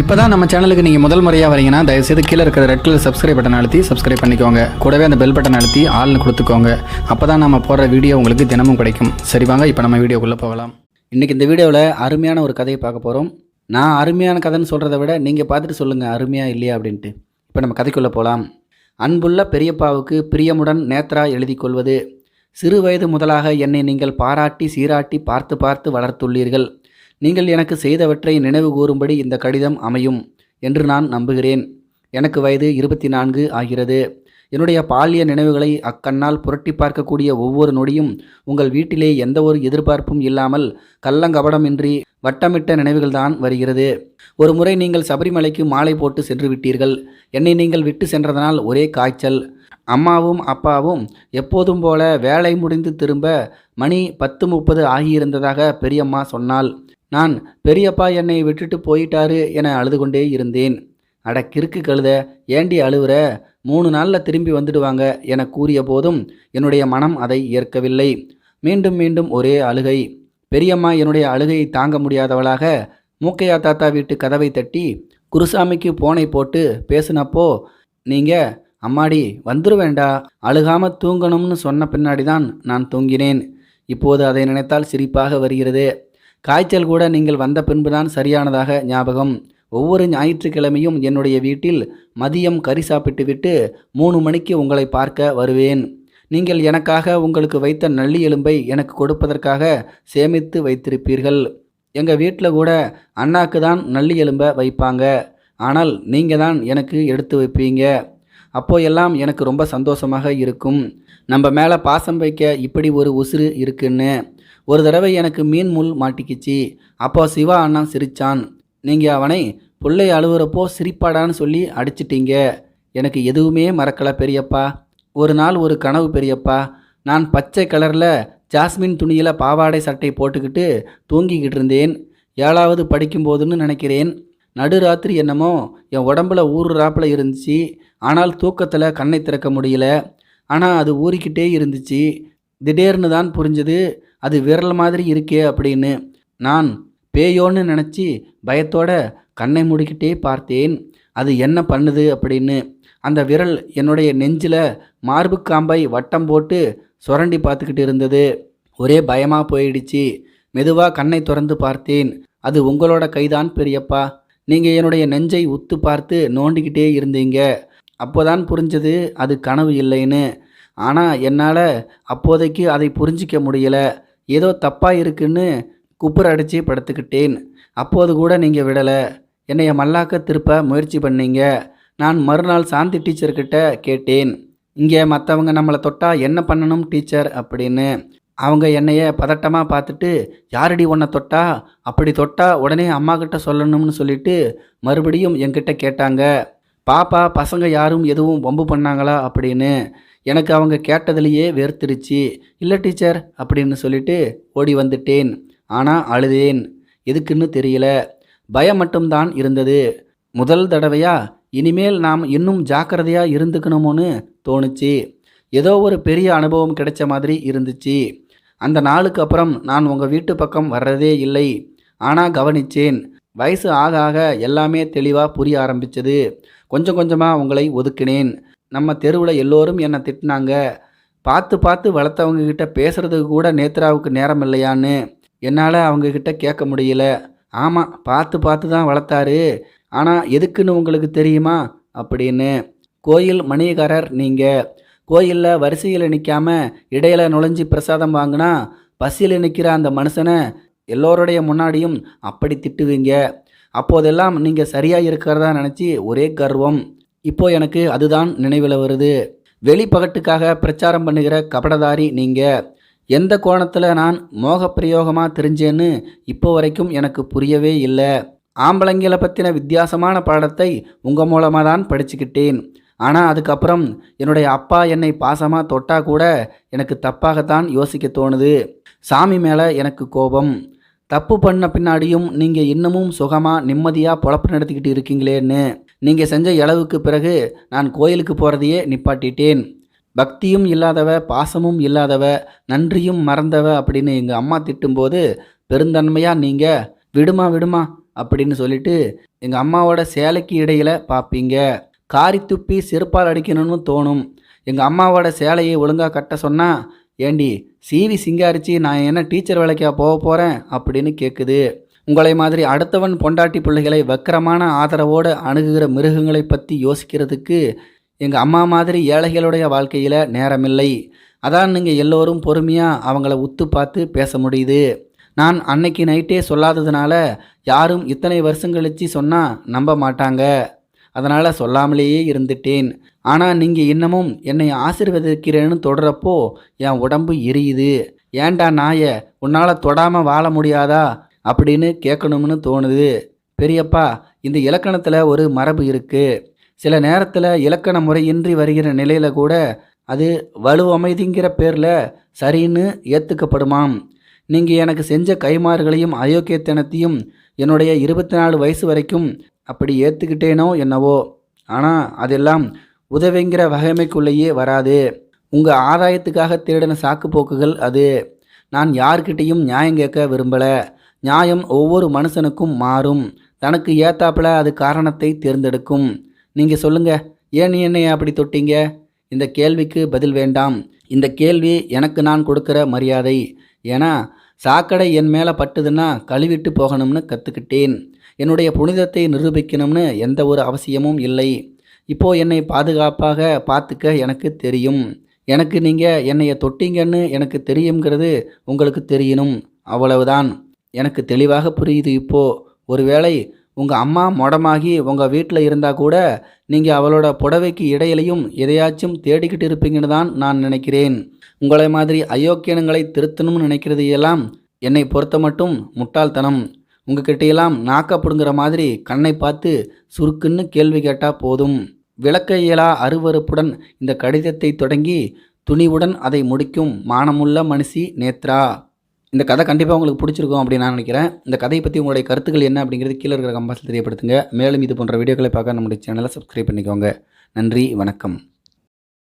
இப்போ தான் நம்ம சேனலுக்கு நீங்கள் முதல் முறையாக வரீங்கன்னா தயவுசெய்து கீழே இருக்கிற ரெட் கலர் சப்ஸ்கிரைப் பட்டன் அழுத்தி சப்ஸ்கிரைப் பண்ணிக்கோங்க. கூடவே அந்த பெல் பட்டன் அழுத்தி ஆள்னு கொடுத்துக்கோங்க. அப்போ தான் நம்ம போடுற வீடியோ உங்களுக்கு தினமும் கிடைக்கும். சரி வாங்க இப்போ நம்ம வீடியோக்குள்ளே போகலாம். இன்றைக்கி இந்த வீடியோவில் அருமையான ஒரு கதையை பார்க்க போகிறோம் நான் அருமையான கதைன்னு சொல்கிறத விட நீங்கள் பார்த்துட்டு சொல்லுங்கள் அருமையாக இல்லையா அப்படின்ட்டு. இப்போ நம்ம கதைக்குள்ளே போகலாம் அன்புள்ள பெரியப்பாவுக்கு பிரியமுடன் நேத்ரா எழுதி கொள்வது சிறு வயது முதலாக என்னை நீங்கள் பாராட்டி சீராட்டி பார்த்து பார்த்து வளர்த்துள்ளீர்கள். நீங்கள் எனக்கு செய்தவற்றை நினைவு கூறும்படி இந்த கடிதம் அமையும் என்று நான் நம்புகிறேன். எனக்கு வயது இருபத்தி நான்கு ஆகிறது. என்னுடைய பாலிய நினைவுகளை அக்கண்ணால் புரட்டி பார்க்கக்கூடிய ஒவ்வொரு நொடியும் உங்கள் வீட்டிலே எந்த ஒரு எதிர்பார்ப்பும் இல்லாமல் கள்ளங்கபடமின்றி வட்டமிட்ட நினைவுகள்தான் வருகிறது. ஒரு முறை நீங்கள் சபரிமலைக்கு மாலை போட்டு சென்று விட்டீர்கள். என்னை நீங்கள் விட்டு சென்றதனால் ஒரே காய்ச்சல். அம்மாவும் அப்பாவும் எப்போதும் போல வேலை முடிந்து திரும்ப மணி பத்து முப்பது ஆகியிருந்ததாக பெரியம்மா சொன்னாள். நான் பெரியப்பா என்னை விட்டுட்டு போயிட்டாரு என அழுது கொண்டே இருந்தேன். அட கிறுக்கு கழுத ஏண்டி அழுவுற? மூணு நாளில் திரும்பி வந்துடுவாங்க என கூறிய போதும் என்னுடைய மனம் அதை ஏற்கவில்லை. மீண்டும் மீண்டும் ஒரே அழுகை. பெரியம்மா என்னுடைய அழுகையை தாங்க முடியாதவளாக மூக்கையா தாத்தா வீட்டு கதவை தட்டி குருசாமிக்கு போனை போட்டு பேசினப்போ நீங்கள் அம்மாடி வந்துருவேண்டா. அழுகாம தூங்கணும்னு சொன்ன பின்னாடி தான் நான் தூங்கினேன். இப்போது அதை நினைத்தால் சிரிப்பாக வருகிறது. காய்ச்சல் கூட நீங்கள் வந்த பின்புதான் சரியானதாக ஞாபகம். ஒவ்வொரு ஞாயிற்றுக்கிழமையும் என்னுடைய வீட்டில் மதியம் கறி சாப்பிட்டுவிட்டு மூணு மணிக்கு உங்களை பார்க்க வருவேன். நீங்கள் எனக்காக உங்களுக்கு வைத்த நல்லி எலும்பை எனக்கு கொடுப்பதற்காக சேமித்து வைத்திருப்பீர்கள். எங்கள் வீட்டில் கூட அண்ணாக்கு தான் நல்லி எலும்பை வைப்பாங்க. ஆனால் நீங்கள் தான் எனக்கு எடுத்து வைப்பீங்க. அப்போ எல்லாம் எனக்கு ரொம்ப சந்தோஷமாக இருக்கும். நம்ம மேலே பாசம் வைக்க இப்படி ஒரு உசுறு இருக்குன்னு. ஒரு தடவை எனக்கு மீன் முள் மாட்டிக்கிச்சு. அப்போ சிவா அண்ணா சிரிச்சான். நீங்கள் அவனை பிள்ளை அழுவுறப்போ சிரிப்பாடான்னு சொல்லி அடிச்சிட்டீங்க. எனக்கு எதுவுமே மறக்கலை பெரியப்பா. ஒரு நாள் ஒரு கனவு பெரியப்பா. நான் பச்சை கலரில் ஜாஸ்மின் துணியில் பாவாடை சட்டை போட்டுக்கிட்டு தூங்கிக்கிட்டு இருந்தேன். ஏழாவது படிக்கும்போதுன்னு நினைக்கிறேன். நடுராத்திரி என்னமோ என் உடம்புல ஊறுறாப்பில் இருந்துச்சு. ஆனால் தூக்கத்தில் கண்ணை திறக்க முடியல. ஆனால் அது ஊறிக்கிட்டே இருந்துச்சு. திடீர்னு தான் புரிஞ்சது. அது விரல் மாதிரி இருக்கே அப்படின்னு நான் பேயோன்னு நினச்சி பயத்தோட கண்ணை முடிக்கிட்டே பார்த்தேன். அது என்ன பண்ணுது அப்படின்னு அந்த விரல் என்னுடைய நெஞ்சில் மார்பு காம்பை வட்டம் போட்டு சுரண்டி பார்த்துக்கிட்டு இருந்தது. ஒரே பயமாக போயிடுச்சு. மெதுவாக கண்ணை திறந்து பார்த்தேன். அது உங்களோட கைதான் பெரியப்பா. நீங்கள் என்னுடைய நெஞ்சை உத்து பார்த்து நோண்டிக்கிட்டே இருந்தீங்க. அப்போதான் புரிஞ்சது அது கனவு இல்லைன்னு. ஆனால் என்னால் அப்போதைக்கு அதை புரிஞ்சிக்க முடியல. ஏதோ தப்பாக இருக்குன்னு குப்புற அடித்து படுத்துக்கிட்டேன். அப்போது கூட நீங்கள் விடலை. என்னைய மல்லாக்க திருப்ப முயற்சி பண்ணீங்க. நான் மறுநாள் சாந்தி டீச்சர்கிட்ட கேட்டேன். இங்கே மற்றவங்க நம்மளை தொட்டால் என்ன பண்ணணும் டீச்சர் அப்படின்னு. அவங்க என்னைய பதட்டமாக பார்த்துட்டு யாரடி உன்னை தொட்டா? அப்படி தொட்டா உடனே அம்மா கிட்ட சொல்லணும்னு சொல்லிட்டு மறுபடியும் என்கிட்ட கேட்டாங்க. பாப்பா பசங்க யாரும் எதுவும் வம்பு பண்ணாங்களா? அப்படின்னு. எனக்கு அவங்க கேட்டதுலேயே வெறுத்துருச்சு இல்லை டீச்சர் அப்படின்னு சொல்லிட்டு ஓடி வந்துட்டேன். ஆனால் அழுதேன். எதுக்குன்னு தெரியல. பயம் மட்டும்தான் இருந்தது. முதல் தடவையா? இனிமேல் நாம் இன்னும் ஜாக்கிரதையாக இருந்துக்கணுமோன்னு தோணுச்சு. ஏதோ ஒரு பெரிய அனுபவம் கிடைச்ச மாதிரி இருந்துச்சு. அந்த நாளுக்கு அப்புறம் நான் உங்கள் வீட்டு பக்கம் வர்றதே இல்லை. ஆனால் கவனிச்சேன். வயசு ஆக ஆக எல்லாமே தெளிவாக புரிய ஆரம்பித்தது கொஞ்சம் கொஞ்சமாக உங்களை ஒதுக்கினேன். நம்ம தெருவில் எல்லோரும் என்னை திட்டினாங்க. பார்த்து பார்த்து வளர்த்தவங்க கிட்ட பேசுகிறதுக்கு கூட நேத்ராவுக்கு நேரம் இல்லையான்னு என்னால் அவங்கக்கிட்ட கேட்க முடியல. ஆமாம் பார்த்து பார்த்து தான் வளர்த்தாரு. ஆனால் எதுக்குன்னு உங்களுக்கு தெரியுமா? அப்படின்னு. கோயில் மணிகாரர் நீங்கள் கோயிலில் வரிசையில் நிற்காம இடையில நுழைஞ்சி பிரசாதம் வாங்கினா பசியில் நிற்கிற அந்த மனுஷனை எல்லோருடைய முன்னாடியும் அப்படி திட்டுவீங்க. அப்போதெல்லாம் நீங்கள் சரியாக இருக்கிறதா நினச்சி ஒரே கர்வம். இப்போ எனக்கு அதுதான் நினைவில் வருது. வெளிப்பகட்டுக்காக பிரச்சாரம் பண்ணுகிற கபடதாரி நீங்கள் எந்த கோணத்தில் நான் மோகப்பிரயோகமாக தெரிஞ்சேன்னு இப்போ வரைக்கும் எனக்கு புரியவே இல்லை. ஆம்பளைங்களை பற்றின வித்தியாசமான பாடத்தை உங்கள் மூலமாக தான் படிச்சுக்கிட்டேன். ஆனால் அதுக்கப்புறம் என்னுடைய அப்பா என்னை பாசமாக தொட்டா கூட எனக்கு தப்பாகத்தான் யோசிக்க தோணுது. சாமி மேலே எனக்கு கோபம். தப்பு பண்ண பின்னாடியும் நீங்கள் இன்னமும் சுகமாக நிம்மதியாக பொழப்பு நடத்திக்கிட்டு இருக்கீங்களேன்னு. நீங்கள் செஞ்ச இளவுக்கு பிறகு நான் கோயிலுக்கு போகிறதையே நிப்பாட்டிட்டேன். பக்தியும் இல்லாதவ பாசமும் இல்லாதவ நன்றியும் மறந்தவ அப்படின்னு எங்கள் அம்மா திட்டும்போது பெருந்தன்மையாக நீங்கள் விடுமா விடுமா? அப்படின்னு சொல்லிட்டு எங்கள் அம்மாவோட சேலைக்கு இடையில் பார்ப்பீங்க காரி துப்பி செருப்பால் அடிக்கணும்னு தோணும். எங்கள் அம்மாவோட சேலையை ஒழுங்காக கட்ட சொன்னால் ஏண்டி சீவி சிங்காரிச்சு நான் என்ன டீச்சர் வேலைக்கா போக போகிறேன் அப்படின்னு கேட்குது உங்களை மாதிரி அடுத்தவன் பொண்டாட்டி பிள்ளைகளை வக்கரமான ஆதரவோடு அணுகுகிற மிருகங்களை பற்றி யோசிக்கிறதுக்கு எங்கள் அம்மா மாதிரி ஏழைகளுடைய வாழ்க்கையில் நேரமில்லை. அதான் நீங்கள் எல்லோரும் பொறுமையாக அவங்கள உத்து பார்த்து பேச முடியுது. நான் அன்னைக்கு நைட்டே சொல்லாததுனால யாரும் இத்தனை வருஷம் கழிச்சு சொன்னால் நம்ப மாட்டாங்க. அதனால் சொல்லாமலேயே இருந்துட்டேன். ஆனால் நீங்கள் இன்னமும் என்னை ஆசீர்வதிக்கிறேன்னு தொடரப்போ என் உடம்பு எரியுது. ஏன்டா நாய உன்னால் தொடாமல் வாழ முடியாதா? அப்படின்னு கேட்கணும்னு தோணுது. பெரியப்பா இந்த இலக்கணத்தில் ஒரு மரபு இருக்குது சில நேரத்தில் இலக்கண முறையின்றி வருகிற நிலையில் கூட அது வலுவமைதிங்கிற பேரில் சரின்னு ஏற்றுக்கப்படுமாம் நீங்கள் எனக்கு செஞ்ச கைமாறுகளையும் அயோக்கியத்தனத்தையும் என்னுடைய இருபத்தி நாலு வயசு வரைக்கும் அப்படி ஏற்றுக்கிட்டேனோ என்னவோ. ஆனால் அதெல்லாம் உதவிங்கிற வகைமைக்குள்ளேயே வராது. உங்கள் ஆதாயத்துக்காக தேடின சாக்கு போக்குகள் அது. நான் யார்கிட்டேயும் நியாயம் கேட்க விரும்பலை. நியாயம் ஒவ்வொரு மனுஷனுக்கும் மாறும். தனக்கு ஏத்தாப்புல அது காரணத்தை தேர்ந்தெடுக்கும். நீங்கள் சொல்லுங்கள் ஏன் என்னை அப்படி தொட்டீங்க? இந்த கேள்விக்கு பதில் வேண்டாம். இந்த கேள்வி எனக்கு நான் கொடுக்குற மரியாதை. ஏன்னா சாக்கடை என் மேலே பட்டுதுன்னா கழுவிட்டு போகணும்னு கற்றுக்கிட்டேன் என்னுடைய புனிதத்தை நிரூபிக்கணும்னு எந்த ஒரு அவசியமும் இல்லை. இப்போது என்னை பாதுகாப்பாக பார்த்துக்க எனக்கு தெரியும். எனக்கு நீங்கள் என்னைய தொட்டீங்கன்னு எனக்கு தெரியுங்கிறது உங்களுக்கு தெரியணும். அவ்வளவுதான். எனக்கு தெளிவாக புரியுது இப்போ. ஒருவேளை உங்கள் அம்மா மொடமாகி உங்கள் வீட்டில் இருந்தால் கூட நீங்கள் அவளோட புடவைக்கு இடையிலையும் எதையாச்சும் தேடிக்கிட்டு இருப்பீங்கன்னு தான் நான் நினைக்கிறேன். உங்களை மாதிரி அயோக்கியனங்களை திருத்தணும்னு நினைக்கிறது எல்லாம் என்னை பொறுத்த மட்டும் முட்டாள்தனம். உங்ககிட்டையெல்லாம் நாக்கப்படுங்கிற மாதிரி கண்ணை பார்த்து சுருக்குன்னு கேள்வி கேட்டால் போதும். விளக்க இயலா அருவருப்புடன் இந்த கடிதத்தை தொடங்கி துணிவுடன் அதை முடிக்கும் மானமுள்ள மனுஷி நேத்ரா. இந்த கதை கண்டிப்பாக உங்களுக்கு பிடிச்சிருக்கும் அப்படின்னு நான் நினைக்கிறேன். இந்த கதையை பற்றி உங்களுடைய கருத்துக்கள் என்ன அப்படிங்கிறது கீழே இருக்கிற கம்பாஸில் தெரியப்படுத்துங்க. மேலும் இது போன்ற வீடியோக்களை பார்க்க நம்முடைய சேனலை சப்ஸ்கிரைப் பண்ணிக்கோங்க. நன்றி வணக்கம்.